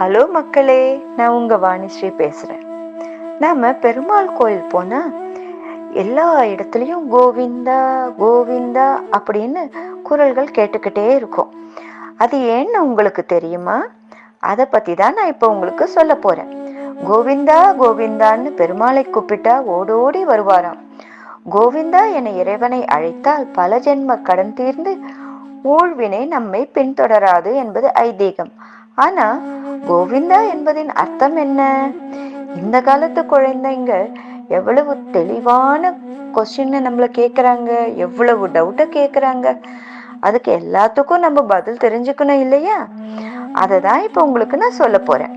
Hello மக்களே நான் உங்க வாணிஸ்ரீ பேசுறேன். நாம பெருமாள் கோயில் போனா எல்லா இடத்துலயும் கோவிந்தா கோவிந்தா அப்படின்னு குரல்கள் கேட்டுக்கிட்டே இருக்கும். அது ஏன்னு உங்களுக்கு தெரியுமா? அதை பத்தி தான் நான் இப்போ உங்களுக்கு சொல்ல போறேன். கோவிந்தா கோவிந்தான்னு பெருமாளை கூப்பிட்டா ஓடோடி வருவாராம். கோவிந்தா என இறைவனை அழைத்தால் பல ஜென்ம கடன் தீர்ந்து ஊழ்வினை நம்மை பின்தொடராது என்பது ஐதீகம். ஆனா கோவிந்தா என்பதின் அர்த்தம் என்ன? இந்த காலத்து குழந்தைங்க எவ்வளவு தெளிவான கொஸ்டின் நம்மளை கேட்கறாங்க எவ்வளவு டவுட்டை கேட்கறாங்க அதுக்கு எல்லாத்துக்கும் நம்ம பதில் தெரிஞ்சுக்கணும் இல்லையா? அதை தான் இப்போ உங்களுக்கு நான் சொல்ல போறேன்.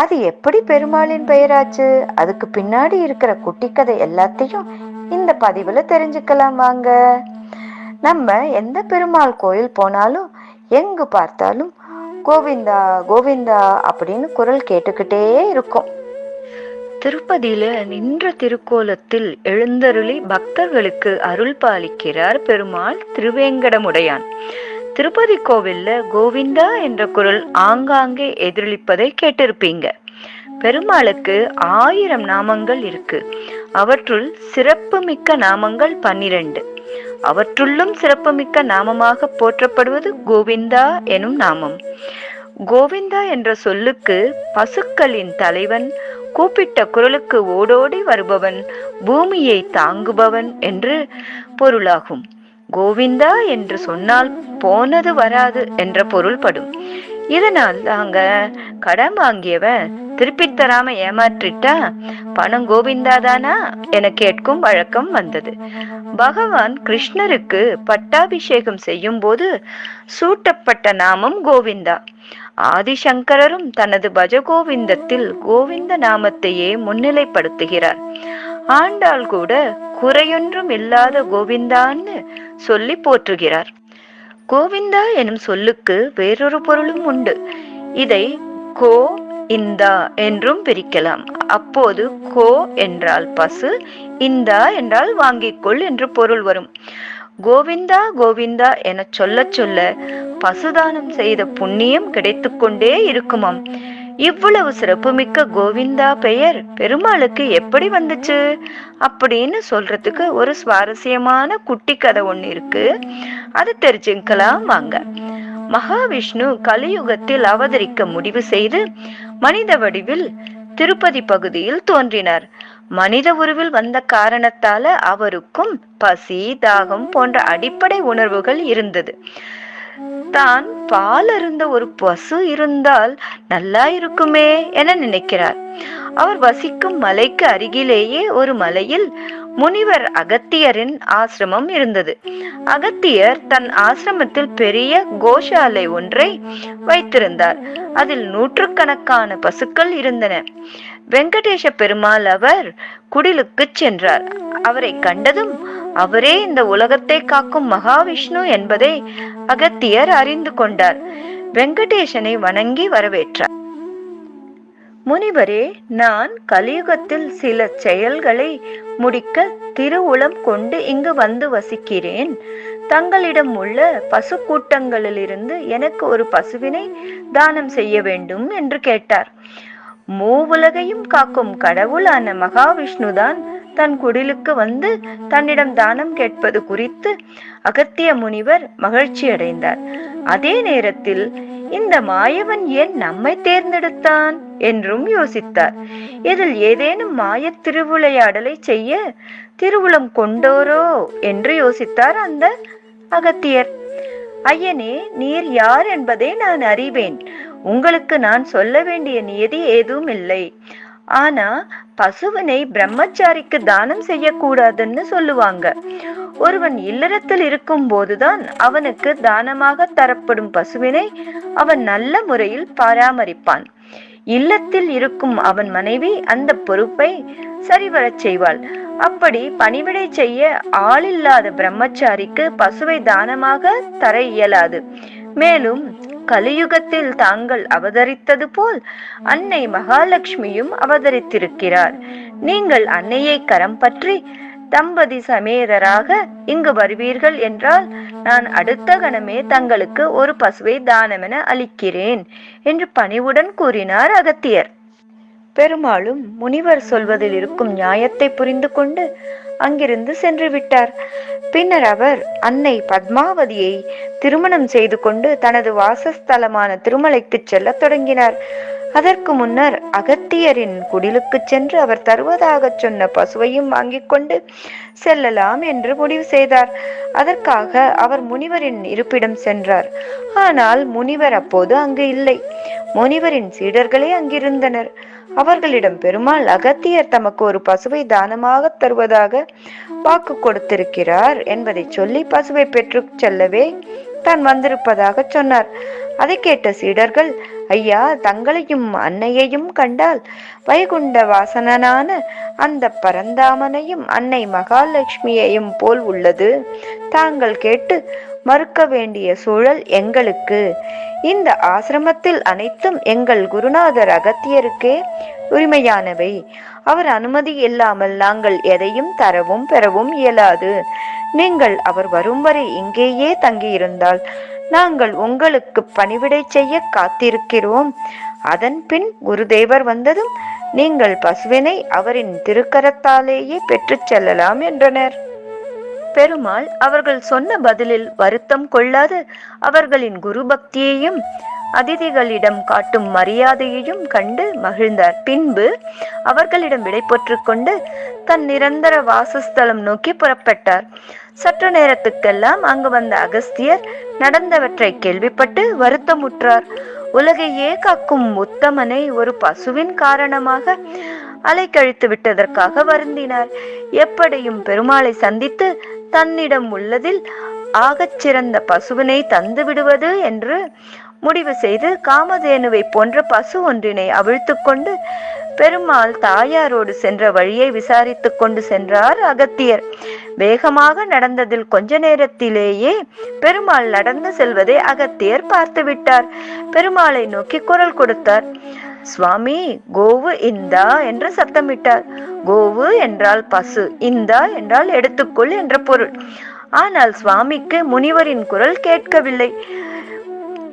அது எப்படி பெருமாளின் பெயராச்சு? அதுக்கு பின்னாடி இருக்கிற குட்டி கதை எல்லாத்தையும் இந்த பதிவுல தெரிஞ்சுக்கலாம் வாங்க. நம்ம எந்த பெருமாள் கோயில் போனாலும் எங்கு பார்த்தாலும் கோவிந்தா கோவிந்தா அப்படின்னு குரல் கேட்டுக்கிட்டே இருக்கும். திருப்பதியில நின்ற திருக்கோலத்தில் எழுந்தருளி பக்தர்களுக்கு அருள் பாலிக்கிறார் பெருமாள் திருவேங்கடமுடையான். திருப்பதி கோவில்ல கோவிந்தா என்ற குரல் ஆங்காங்கே எதிரொலிப்பதை கேட்டிருப்பீங்க. பெருமாளுக்கு ஆயிரம் நாமங்கள் இருக்கு. அவற்றுள் சிறப்புமிக்க நாமங்கள் பன்னிரண்டு. அவற்றுள்ளும் சிறப்புமிக்க நாமமாக போற்றப்படுவது கோவிந்தா எனும் நாமம். கோவிந்தா என்ற சொல்லுக்கு பசுக்களின் தலைவன் கூப்பிட்ட குரலுக்கு ஓடோடி வருபவன் பூமியை தாங்குபவன் என்று பொருளாகும். கோவிந்தா என்று சொன்னால் போனது வராது என்ற பொருள்படும். இதனால் நாங்க கடன் வாங்கியவன் திருப்பி தராம ஏமாற்றிட்டா? பணம் கோவிந்தாதானா? என கேட்கும் வழக்கம் வந்தது. பகவான் கிருஷ்ணருக்கு பட்டாபிஷேகம் செய்யும் போது சூட்டப்பட்ட நாமம் கோவிந்தா. ஆதிசங்கரரும் தனது பஜகோவிந்தத்தில் கோவிந்த நாமத்தையே முன்னிலைப்படுத்துகிறார். ஆண்டாள் கூட குறையொன்றும் இல்லாத கோவிந்தான்னு சொல்லி போற்றுகிறார். கோவிந்தா எனும் சொல்லுக்கு வேறொரு பொருளும் உண்டு. இதை கோ இந்தா என்றும் பிரிக்கலாம். அப்போது கோ என்றால் பசு இந்தா என்றால் வாங்கிக்கொள் என்று பொருள் வரும். கோவிந்தா கோவிந்தா என சொல்ல சொல்ல பசுதானம் செய்த புண்ணியம் கிடைத்துக்கொண்டே இருக்குமாம். இவ்வளவு சிறப்புமிக்க கோவிந்தா பெயர் பெருமாளுக்கு எப்படி வந்துச்சு? அப்படின்னு சொல்றதுக்கு ஒரு சுவாரஸ்யமான குட்டி கதை ஒன்று இருக்கு. அது தெரிஞ்சுக்கலாம் வாங்க. மகாவிஷ்ணு கலியுகத்தில் அவதரிக்க முடிவு செய்து மனித வடிவில் திருப்பதி பகுதியில் தோன்றினார். மனித உருவில் வந்த காரணத்தால அவருக்கும் பசி தாகம் போன்ற அடிப்படை உணர்வுகள் இருந்தது. தான் பால் அருந்த ஒரு பசு இருந்தால் நல்லா இருக்குமே என நினைக்கிறார். அவர் வசிக்கும் மலைக்கு அருகிலேயே ஒரு மலையில் முனிவர் அகத்தியரின் ஆசிரமம் இருந்தது. அகத்தியர் தன் ஆசிரமத்தில் பெரிய கோஷாலை ஒன்றை வைத்திருந்தார். அதில் நூற்றுக்கணக்கான பசுக்கள் இருந்தன. வெங்கடேஷ பெருமாள் அவர் குடிலுக்கு சென்றார். அவரை கண்டதும் அவரே இந்த உலகத்தை காக்கும் மகாவிஷ்ணு என்பதை அகத்தியர் அறிந்து கொண்டார். வெங்கடேசனை வணங்கி வரவேற்றார். முனிவரே நான் கலியுகத்தில் சில செயல்களை முடிக்க திருவுளம் கொண்டு இங்கு வந்து வசிக்கிறேன். தங்களிடம் உள்ள பசு கூட்டங்களிலிருந்து எனக்கு ஒரு பசுவினை தானம் செய்ய வேண்டும் என்று கேட்டார். மூவுலகையும் காக்கும் கடவுளான மகாவிஷ்ணுதான் தன் குடிலுக்கு வந்து தன்னிடம் தானம் கேட்பது குறித்து அகத்திய முனிவர் மகிழ்ச்சி அடைந்தார். அதே நேரத்தில் இந்த மாயவன் ஏன் நம்மை தேர்ந்தெடுத்தான்? என்றும் யோசித்தார். இதில் ஏதேனும் மாய திருவிளையாடலை செய்ய திருவுளம் கொண்டோரோ? என்று யோசித்தார் அந்த அகத்தியர். ஐயனே நீர் யார் என்பதை நான் அறிவேன். உங்களுக்கு நான் சொல்ல வேண்டிய நியதி ஏதும் இல்லை. ஆனா பசுவினை பிரம்மச்சாரிக்கு தானம் செய்யக்கூடாதுன்னு சொல்லுவாங்க. ஒருவன் இல்லறத்தில் இருக்கும் போதுதான் அவனுக்கு தானமாக தரப்படும் பசுவினை அவன் நல்ல முறையில் பராமரிப்பான். இல்லத்தில் இருக்கும் அவன் மனைவி அந்த பொறுப்பை சரிவரச் செய்வாள். அப்படி பணிவிடை செய்ய ஆளில்லாத பிரம்மச்சாரிக்கு பசுவை தானமாக தர இயலாது. மேலும் கலியுகத்தில் தாங்கள் அவதரித்தது போல் அன்னை மகாலட்சுமியும் அவதரித்திருக்கிறார். நீங்கள் அன்னையை கரம் பற்றி தம்பதி சமேதராக இங்கு வருவீர்கள் என்றால் நான் அடுத்த கணமே தங்களுக்கு ஒரு பசுவை தானமென அளிக்கிறேன் என்று பணிவுடன் கூறினார் அகத்தியர். பெருமாளும் முனிவர் சொல்வதில் இருக்கும் நியாயத்தை புரிந்து கொண்டு அங்கிருந்து சென்று விட்டார். பின்னர் அவர் அன்னை பத்மாவதியை திருமணம் செய்து கொண்டு தனது வாசஸ்தலமான திருமலைக்கு செல்லத் தொடங்கினார். அதற்கு முன்னர் அகத்தியரின் குடிலுக்கு சென்று அவர் தருவதாகச் சொன்ன பசுவையும் வாங்கிக் கொண்டு செல்லலாம் என்று முடிவு செய்தார். அதற்காக அவர் முனிவரின் இருப்பிடம் சென்றார். ஆனால் முனிவர் அப்போது அங்கு இல்லை. முனிவரின் சீடர்களே அங்கிருந்தனர். அவர்களிடம் பெருமாள் அகத்தியர் தமக்கு ஒரு பசுவை தானமாக தருவதாக வாக்கு கொடுத்திருக்கிறார் என்பதை சொல்லி பசுவை பெற்று செல்லவே தான் வந்திருப்பதாக சொன்னார். அதை கேட்ட சீடர்கள் ஐயா தங்களையும் அன்னையையும் கண்டால் வைகுண்ட வாசனனான அந்த பரந்தாமனையும் அன்னை மகாலட்சுமியையும் போல் உள்ளது? தாங்கள் கேட்டு மறுக்க வேண்டிய சூழல் எங்களுக்கு. இந்த ஆசிரமத்தில் அனைத்தும் எங்கள் குருநாதர் அகத்தியருக்கே உரிமையானவை. அவர் அனுமதி இல்லாமல் நாங்கள் எதையும் தரவும் பெறவும் இயலாது. நீங்கள் அவர் வரும் வரை இங்கேயே தங்கியிருந்தால் நாங்கள் உங்களுக்கு பணிவிடை செய்ய காத்திருக்கிறோம். அதன் பின் குருதேவர் வந்ததும் நீங்கள் பசுவினை அவரின் திருக்கரத்தாலேயே பெற்றுச் செல்லலாம் என்றனர். பெருமாள் அவர்கள் சொன்ன பதிலில் வருத்தம் கொள்ளாது. அவர்களின் குரு பக்தியையும் அதிதிகளிடம் காட்டும் மரியாதையையும் கண்டு மகிழ்ந்தார். பின்பு அவர்களிடம் விடைபெற்று கொண்டு தன் நிரந்தர வாசஸ்தலம் நோக்கி புறப்பட்டார். சற்று நேரத்துக்கெல்லாம் அங்கு வந்த அகஸ்தியர் நடந்தவற்றை கேள்விப்பட்டு வருத்தமுற்றார். உலகையே காக்கும் உத்தமனை ஒரு பசுவின் காரணமாக அலைக்கழித்து விட்டதற்காக வருந்தினார். எப்படியும் பெருமாளை சந்தித்து தன்னிடம் உள்ளதில் ஆகச் சிறந்த பசுவினை தந்து விடுவது என்று முடிவு செய்து காமதேனுவை போன்ற பசு ஒன்றினை அவிழ்த்து கொண்டு பெருமாள் தாயாரோடு சென்ற வழியை விசாரித்துக் கொண்டு சென்றார் அகத்தியர். வேகமாக நடந்ததில் கொஞ்ச நேரத்திலேயே பெருமாள் நடந்து செல்வதை அகத்தியர் பார்த்து விட்டார் பெருமாளை நோக்கி குரல் கொடுத்தார். சுவாமி கோவு இந்தா என்று சத்தமிட்டார் கோவு என்றால் பசு இந்தா என்றால் எடுத்துக்கொள் என்ற பொருள். ஆனால் சுவாமிக்கு முனிவரின் குரல் கேட்கவில்லை.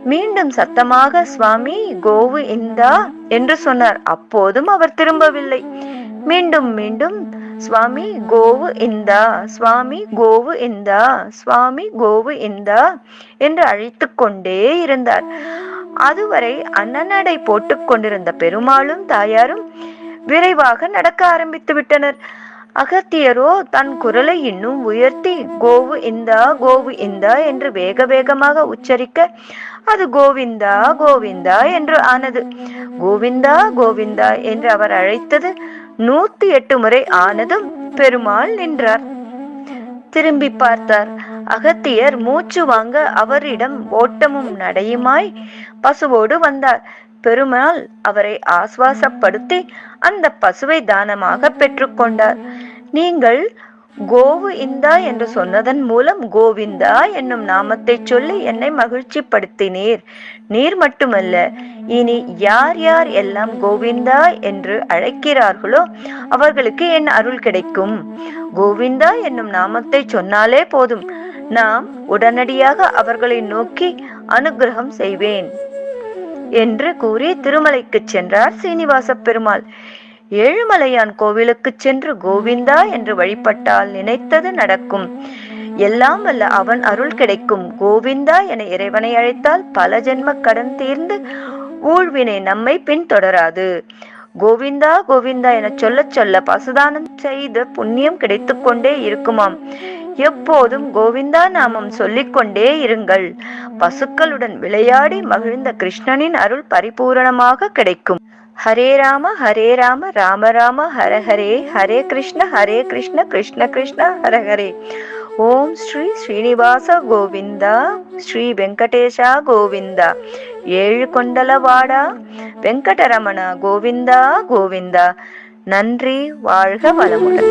மீண்டும் சத்தமாக சுவாமி கோவு இந்தா என்று சொன்னார். அப்போதும் அவர் திரும்பவில்லை. மீண்டும் மீண்டும் சுவாமி கோவு இந்தா சுவாமி கோவு இந்தா சுவாமி கோவு இந்தா என்று அழைத்து கொண்டே இருந்தார். அதுவரை அன்னநடை போட்டுக் கொண்டிருந்த பெருமாளும் தாயாரும் விரைவாக நடக்க ஆரம்பித்து விட்டனர். அகத்தியரோ தன் குரலை இன்னும் உயர்த்தி கோவு இந்தா கோவு இந்தா என்று வேக வேகமாக உச்சரிக்க அது கோவிந்தா கோவிந்தா என்று ஆனது. கோவிந்தா கோவிந்தா என்று அவர் அழைத்தது நூத்தி எட்டு முறை ஆனதும் பெருமாள் நின்றார். திரும்பி பார்த்தார். அகத்தியர் மூச்சு வாங்க அவரிடம் ஓட்டமும் நடையுமாய்? பசுவோடு வந்தார். பெருமாள் அவரை ஆஸ்வாசப்படுத்தி அந்த பசுவை தானமாக பெற்றுக்கொண்டார். நீங்கள் கோவு இந்தா என்று சொன்னதன் மூலம் கோவிந்தா என்னும் நாமத்தை சொல்லி என்னை மகிழ்ச்சிப்படுத்தினீர். நீர் மட்டுமல்ல இனி யார் யார் எல்லாம் கோவிந்தா என்று அழைக்கிறார்களோ அவர்களுக்கு என் அருள் கிடைக்கும். கோவிந்தா என்னும் நாமத்தை சொன்னாலே போதும். நாம் உடனடியாக அவர்களை நோக்கி அனுகிரகம் செய்வேன் என்று கூறி திருமலைக்கு சென்றார் சீனிவாச பெருமாள். ஏழுமலையான் கோவிலுக்கு சென்று கோவிந்தா என்று வழிபட்டால் நினைத்தது நடக்கும். எல்லாம் வல்ல அவன் அருள் கிடைக்கும். கோவிந்தா என இறைவனை அழைத்தால் பல ஜென்ம கடன் தீர்ந்து ஊழ்வினை நம்மை பின்தொடராது. கோவிந்தா கோவிந்தா என சொல்ல சொல்ல பசுதானம் செய்த புண்ணியம் கிடைத்து கொண்டே இருக்குமாம். எப்போதும் கோவிந்தா நாமம் சொல்லிக்கொண்டே இருங்கள். பசுக்களுடன் விளையாடி மகிழ்ந்த கிருஷ்ணனின் அருள் பரிபூரணமாக கிடைக்கும். ஹரே ராம ஹரே ராம ராம ராம ஹர ஹரே ஹரே கிருஷ்ண ஹரே கிருஷ்ண கிருஷ்ண கிருஷ்ண ஹர ஹரே. ஓம் ஸ்ரீ ஸ்ரீனிவாச கோவிந்தா ஸ்ரீ வெங்கடேஷா கோவிந்தா. ஏழு கொண்டலவாடா வெங்கடரமணா கோவிந்தா கோவிந்தா. நன்றி வாழ்க வளமுடன்.